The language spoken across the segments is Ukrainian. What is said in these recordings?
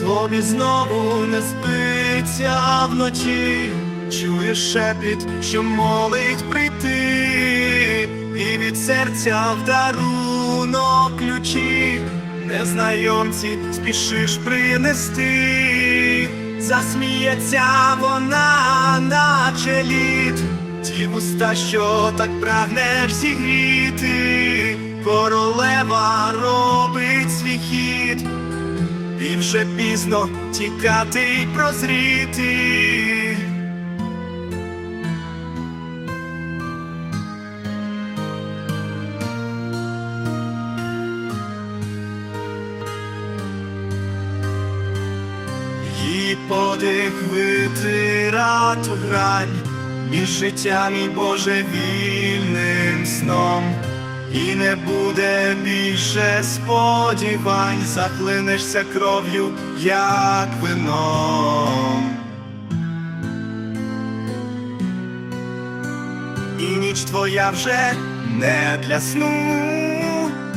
тобі знову не спиться вночі, чуєш шепіт, що молить прийти, і від серця в дарунок ключі, незнайомці спішиш принести, засміється вона, наче лід, ті вуста, що так прагнеш зігріти, королева хід. І вже пізно тікати й прозріти. Її подих витира ту грань між життям і божевільним сном. І не буде більше сподівань, захлинешся кров'ю, як вином. І ніч твоя вже не для сну,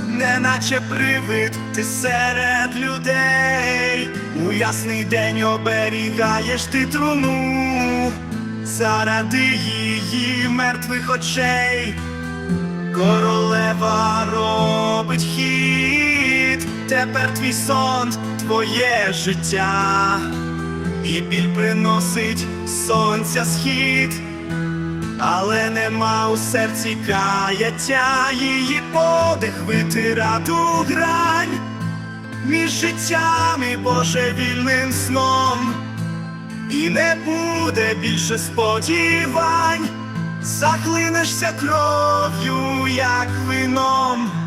неначе привид ти серед людей. У ясний день оберігаєш ти труну заради її мертвих очей. Королева робить хід, тепер твій сон, твоє життя, і біль приносить сонця схід, але нема у серці каяття, її подих витира ту грань. Між життям і божевільним сном, і не буде більше сподівань. Захлинешся кров'ю, як вином.